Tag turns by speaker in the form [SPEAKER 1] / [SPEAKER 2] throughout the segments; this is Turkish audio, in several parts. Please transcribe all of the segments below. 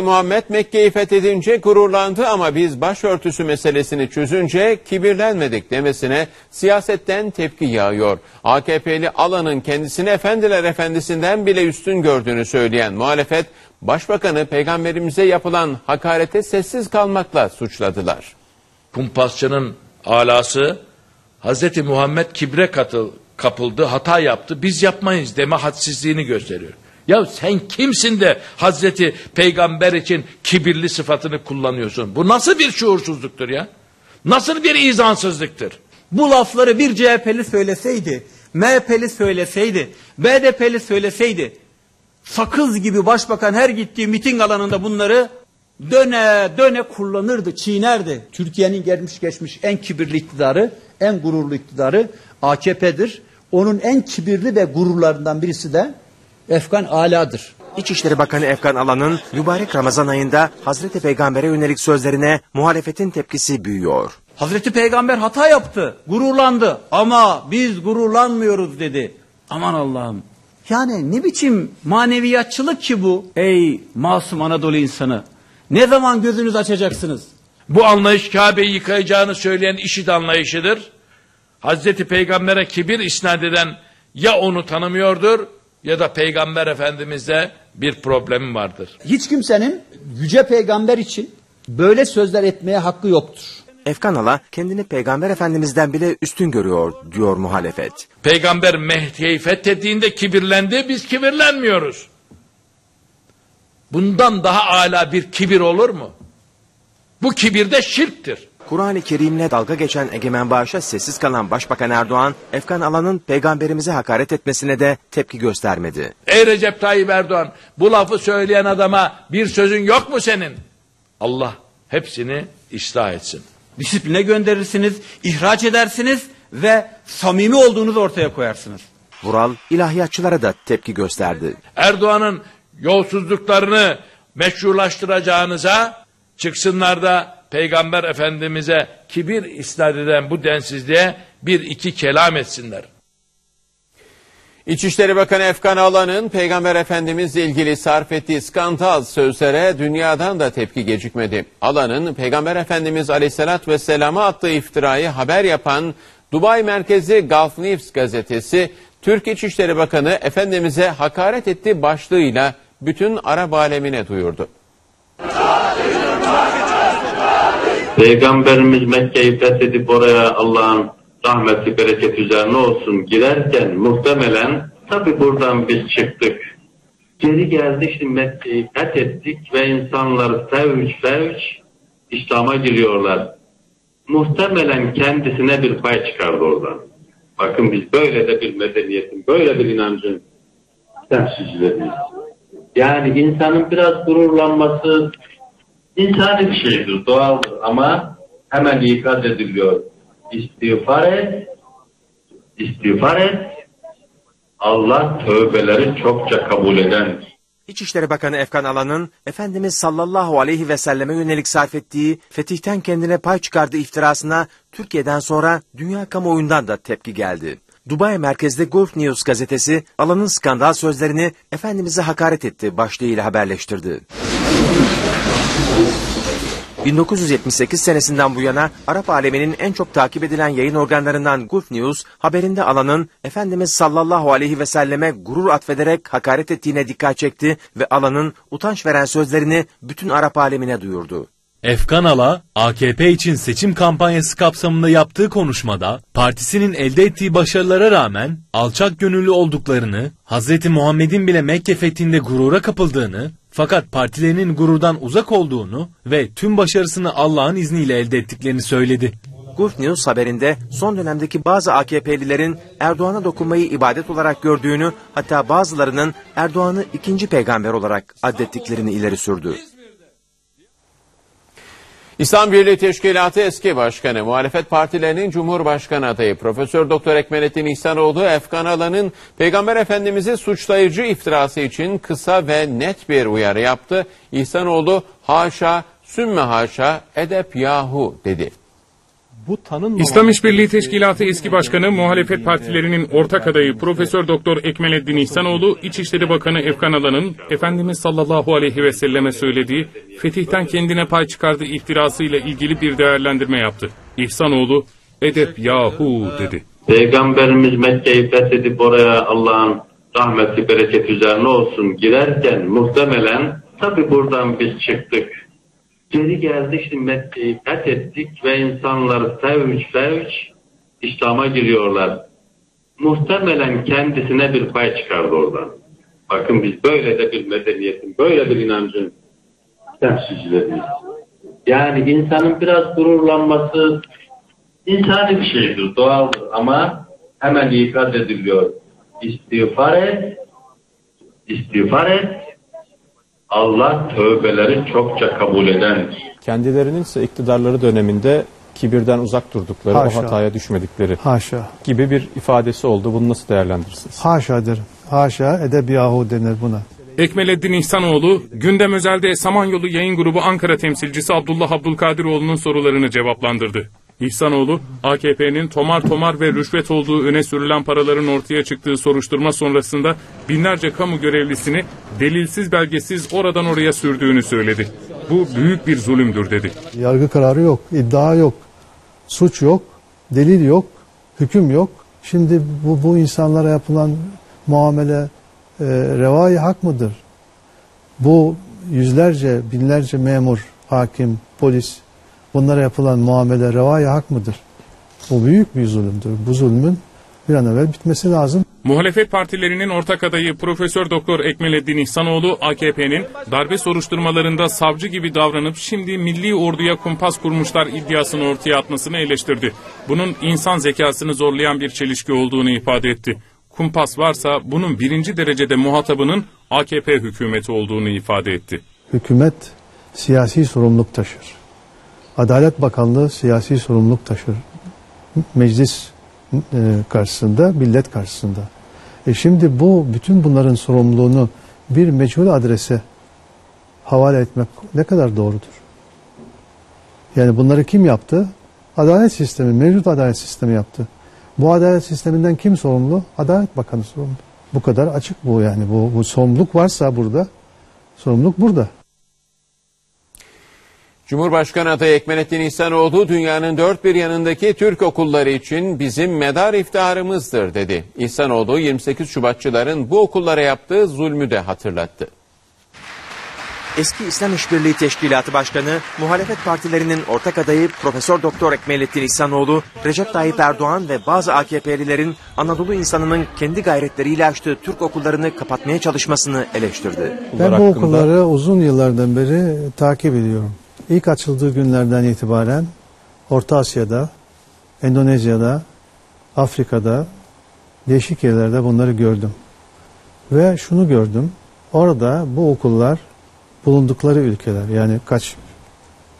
[SPEAKER 1] Muhammed Mekke'yi fethedince gururlandı ama biz başörtüsü meselesini çözünce kibirlenmedik demesine siyasetten tepki yağıyor. AKP'li Alan'ın kendisini efendiler efendisinden bile üstün gördüğünü söyleyen muhalefet, başbakanı peygamberimize yapılan hakarete sessiz kalmakla suçladılar.
[SPEAKER 2] Kumpasçının alası Hazreti Muhammed kibre katıl, kapıldı, hata yaptı, biz yapmayız deme hadsizliğini gösteriyor. Ya sen kimsin de Hazreti Peygamber için kibirli sıfatını kullanıyorsun? Bu nasıl bir şuursuzluktur ya? Nasıl bir izansızlıktır?
[SPEAKER 3] Bu lafları bir CHP'li söyleseydi, MHP'li söyleseydi, BDP'li söyleseydi, sakız gibi başbakan her gittiği miting alanında bunları döne döne kullanırdı, çiğnerdi. Türkiye'nin gelmiş geçmiş en kibirli iktidarı, en gururlu iktidarı AKP'dir. Onun en kibirli ve gururlarından birisi de Efkan Ala'dır.
[SPEAKER 4] İçişleri Bakanı Efkan Alan'ın mübarek Ramazan ayında Hazreti Peygamber'e yönelik sözlerine muhalefetin tepkisi büyüyor.
[SPEAKER 3] Hazreti Peygamber hata yaptı, gururlandı ama biz gururlanmıyoruz dedi. Aman Allah'ım. Yani ne biçim maneviyatçılık ki bu? Ey masum Anadolu insanı. Ne zaman gözünüz açacaksınız?
[SPEAKER 2] Bu anlayış Kabe'yi yıkayacağını söyleyen işit anlayışıdır. Hazreti Peygamber'e kibir isnat eden ya onu tanımıyordur ya da Peygamber Efendimiz'de bir problemi vardır.
[SPEAKER 3] Hiç kimsenin yüce peygamber için böyle sözler etmeye hakkı yoktur.
[SPEAKER 4] Efkan Ala kendini Peygamber Efendimiz'den bile üstün görüyor diyor muhalefet.
[SPEAKER 2] Peygamber Mehdi'yi fethettiğinde kibirlendi, biz kibirlenmiyoruz. Bundan daha âlâ bir kibir olur mu? Bu kibir de şirktir.
[SPEAKER 4] Kur'an-ı Kerim'le dalga geçen Egemen Bağış'a sessiz kalan Başbakan Erdoğan, Efkan Alan'ın peygamberimize hakaret etmesine de tepki göstermedi.
[SPEAKER 2] Ey Recep Tayyip Erdoğan, bu lafı söyleyen adama bir sözün yok mu senin? Allah hepsini ıslah etsin.
[SPEAKER 3] Disipline gönderirsiniz, ihraç edersiniz ve samimi olduğunuzu ortaya koyarsınız.
[SPEAKER 4] Vural, ilahiyatçılara da tepki gösterdi.
[SPEAKER 2] Erdoğan'ın yolsuzluklarını meşrulaştıracağınıza çıksınlar da Peygamber Efendimiz'e kibir isnat eden bu densizliğe bir iki kelam etsinler.
[SPEAKER 1] İçişleri Bakanı Efkan Alan'ın Peygamber Efendimizle ilgili sarf ettiği skandal sözlere dünyadan da tepki gecikmedi. Alan'ın Peygamber Efendimiz Aleyhisselatü Vesselam'a attığı iftirayı haber yapan Dubai merkezi Gulf News gazetesi Türk İçişleri Bakanı Efendimiz'e hakaret etti başlığıyla bütün Arap alemine duyurdu.
[SPEAKER 5] Peygamberimiz Mekke'yi fethedip oraya Allah'ın rahmeti bereket üzerine olsun girerken muhtemelen tabi buradan biz çıktık. Geri geldik şimdi Mekke'yi fethettik ve insanlar fevç fevç İslam'a giriyorlar. Muhtemelen kendisine bir pay çıkardı oradan. Bakın biz böyle de bir medeniyetin, böyle bir inancın temsilcileriyiz. Yani insanın biraz gururlanması insani bir şeydir, doğaldır ama hemen ikaz ediliyor. İstiğfar et, istiğfar et, Allah tövbeleri çokça kabul edendir.
[SPEAKER 4] İçişleri Bakanı Efkan Alan'ın Efendimiz sallallahu aleyhi ve selleme yönelik sarf ettiği fetihten kendine pay çıkardığı iftirasına Türkiye'den sonra dünya kamuoyundan da tepki geldi. Dubai merkezli Gulf News gazetesi Alan'ın skandal sözlerini Efendimiz'e hakaret etti başlığıyla haberleştirdi. 1978 senesinden bu yana Arap aleminin en çok takip edilen yayın organlarından Gulf News haberinde alanın Efendimiz sallallahu aleyhi ve selleme gurur atfederek hakaret ettiğine dikkat çekti ve alanın utanç veren sözlerini bütün Arap alemine duyurdu.
[SPEAKER 6] Efkan Ala, AKP için seçim kampanyası kapsamında yaptığı konuşmada partisinin elde ettiği başarılara rağmen alçak gönüllü olduklarını, Hz. Muhammed'in bile Mekke fethinde gurura kapıldığını, fakat partilerinin gururdan uzak olduğunu ve tüm başarısını Allah'ın izniyle elde ettiklerini söyledi.
[SPEAKER 4] Gulf News haberinde son dönemdeki bazı AKP'lilerin Erdoğan'a dokunmayı ibadet olarak gördüğünü hatta bazılarının Erdoğan'ı ikinci peygamber olarak addettiklerini ileri sürdü.
[SPEAKER 1] İslam Birliği Teşkilatı eski başkanı, muhalefet partilerinin Cumhurbaşkanı adayı Profesör Doktor Ekmelettin İhsanoğlu, Efkan Alan'ın Peygamber Efendimiz'i suçlayıcı iftirası için kısa ve net bir uyarı yaptı. İhsanoğlu, haşa, sümme haşa, edep yahu dedi.
[SPEAKER 7] Bu tanınmamak...
[SPEAKER 8] İslam İşbirliği Teşkilatı eski başkanı muhalefet partilerinin ortak adayı Profesör Doktor Ekmelettin İhsanoğlu, İçişleri Bakanı Efkan Alan'ın Efendimiz sallallahu aleyhi ve selleme söylediği fetihten kendine pay çıkardığı iftirasıyla ilgili bir değerlendirme yaptı. İhsanoğlu, edep yahu dedi.
[SPEAKER 5] Peygamberimiz Mekke'yi fethedip oraya Allah'ın rahmeti bereket üzerine olsun girerken muhtemelen tabi buradan biz çıktık. Geri geldik şimdi Mekke'yi fethettik ve insanlar fevç fevç İslam'a giriyorlar. Muhtemelen kendisine bir pay çıkardı oradan. Bakın biz böyle de bir medeniyetin, böyle bir inancın temsilcileriyiz. Yani insanın biraz gururlanması insani bir şeydir, doğaldır ama hemen ikaz ediliyor. İstiğfar et, istiğfar et, Allah tövbeleri çokça kabul edendir.
[SPEAKER 7] Kendilerinin ise iktidarları döneminde kibirden uzak durdukları,
[SPEAKER 9] Haşa.
[SPEAKER 7] o hataya düşmedikleri
[SPEAKER 9] Haşa.
[SPEAKER 7] gibi bir ifadesi oldu. Bunu nasıl değerlendirirsiniz?
[SPEAKER 9] Haşa derim. Haşa edeb yahu denir buna.
[SPEAKER 8] Ekmelettin İhsanoğlu, Gündem Özel'de Samanyolu Yayın Grubu Ankara temsilcisi Abdullah Abdülkadiroğlu'nun sorularını cevaplandırdı. İhsanoğlu, AKP'nin tomar tomar ve rüşvet olduğu öne sürülen paraların ortaya çıktığı soruşturma sonrasında binlerce kamu görevlisini delilsiz belgesiz oradan oraya sürdüğünü söyledi. Bu büyük bir zulümdür dedi.
[SPEAKER 9] Yargı kararı yok, iddia yok, suç yok, delil yok, hüküm yok. Şimdi bu, bu insanlara yapılan muamele e, revai hak mıdır? Bu yüzlerce, binlerce memur, hakim, polis bunlara yapılan muamele revai hak mıdır? Bu büyük bir zulümdür. Bu zulmün bir an evvel bitmesi lazım.
[SPEAKER 8] Muhalefet partilerinin ortak adayı Profesör Doktor Ekmelettin İhsanoğlu AKP'nin darbe soruşturmalarında savcı gibi davranıp şimdi milli orduya kumpas kurmuşlar iddiasını ortaya atmasını eleştirdi. Bunun insan zekasını zorlayan bir çelişki olduğunu ifade etti. Kumpas varsa bunun birinci derecede muhatabının AKP hükümeti olduğunu ifade etti.
[SPEAKER 9] Hükümet siyasi sorumluluk taşır. Adalet Bakanlığı siyasi sorumluluk taşır. Meclis e, karşısında, millet karşısında. E şimdi bu bütün bunların sorumluluğunu bir meçhul adrese havale etmek ne kadar doğrudur? Yani bunları kim yaptı? Adalet sistemi, mevcut adalet sistemi yaptı. Bu adalet sisteminden kim sorumlu? Adalet Bakanı sorumlu. Bu kadar açık bu yani. Bu, bu sorumluluk varsa burada, sorumluluk burada.
[SPEAKER 1] Cumhurbaşkanı adayı Ekmelettin İhsanoğlu dünyanın dört bir yanındaki Türk okulları için bizim medar iftiharımızdır dedi. İhsanoğlu 28 Şubatçıların bu okullara yaptığı zulmü de hatırlattı.
[SPEAKER 4] Eski İslam İşbirliği Teşkilatı Başkanı, muhalefet partilerinin ortak adayı Profesör Doktor Ekmelettin İhsanoğlu, Recep Tayyip Erdoğan ve bazı AKP'lilerin Anadolu insanının kendi gayretleriyle açtığı Türk okullarını kapatmaya çalışmasını eleştirdi.
[SPEAKER 9] Ben bu
[SPEAKER 7] hakkında-
[SPEAKER 9] okulları uzun yıllardan beri takip ediyorum. İlk açıldığı günlerden itibaren Orta Asya'da, Endonezya'da, Afrika'da değişik yerlerde bunları gördüm. Ve şunu gördüm. Orada bu okullar bulundukları ülkeler yani kaç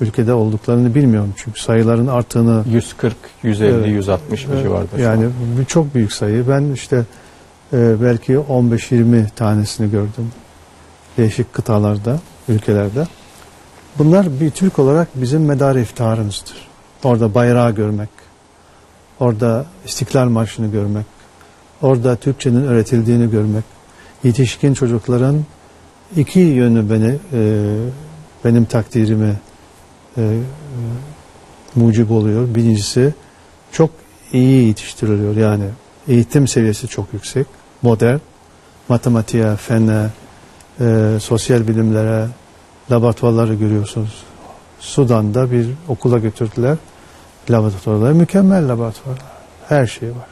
[SPEAKER 9] ülkede olduklarını bilmiyorum çünkü sayıların arttığını
[SPEAKER 7] 140, 150,
[SPEAKER 9] Evet.
[SPEAKER 7] 160 bir
[SPEAKER 9] Evet,
[SPEAKER 7] civarda. şu
[SPEAKER 9] Yani
[SPEAKER 7] an.
[SPEAKER 9] bir çok büyük sayı. Ben işte e, belki 15-20 tanesini gördüm. Değişik kıtalarda, ülkelerde. Bunlar bir Türk olarak bizim medar iftiharımızdır. Orada bayrağı görmek, orada İstiklal Marşı'nı görmek, orada Türkçenin öğretildiğini görmek, yetişkin çocukların iki yönü beni e, benim takdirime e, e, mucib oluyor. Birincisi çok iyi yetiştiriliyor. Yani eğitim seviyesi çok yüksek, modern, matematiğe, fene, e, sosyal bilimlere, laboratuvarları görüyorsunuz. Sudan'da bir okula götürdüler. Laboratuvarları mükemmel laboratuvarlar. Her şey var.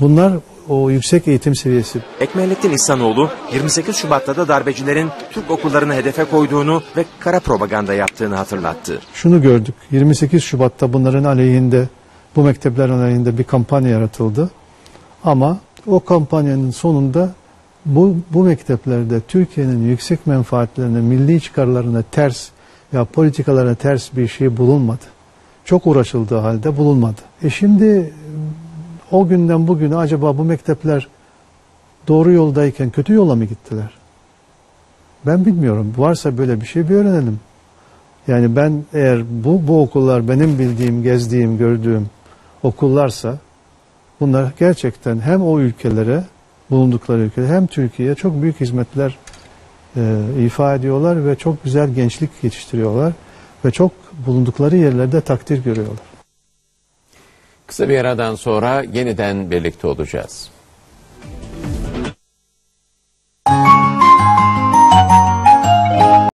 [SPEAKER 9] Bunlar o yüksek eğitim seviyesi
[SPEAKER 4] Ekmelettin İhsanoğlu, 28 Şubat'ta da darbecilerin Türk okullarını hedefe koyduğunu ve kara propaganda yaptığını hatırlattı.
[SPEAKER 9] şunu gördük. 28 Şubat'ta bunların aleyhinde, bu mekteplerin aleyhinde bir kampanya yaratıldı. Ama o kampanyanın sonunda bu, bu mekteplerde Türkiye'nin yüksek menfaatlerine, milli çıkarlarına ters ya politikalarına ters bir şey bulunmadı. Çok uğraşıldığı halde bulunmadı. E şimdi o günden bugüne acaba bu mektepler doğru yoldayken kötü yola mı gittiler? Ben bilmiyorum. Varsa böyle bir şey bir öğrenelim. Yani ben eğer bu, bu okullar benim bildiğim, gezdiğim, gördüğüm okullarsa bunlar gerçekten hem o ülkelere, bulundukları ülkelere hem Türkiye'ye çok büyük hizmetler e, ifa ediyorlar ve çok güzel gençlik yetiştiriyorlar ve çok bulundukları yerlerde takdir görüyorlar.
[SPEAKER 1] Kısa bir aradan sonra yeniden birlikte olacağız.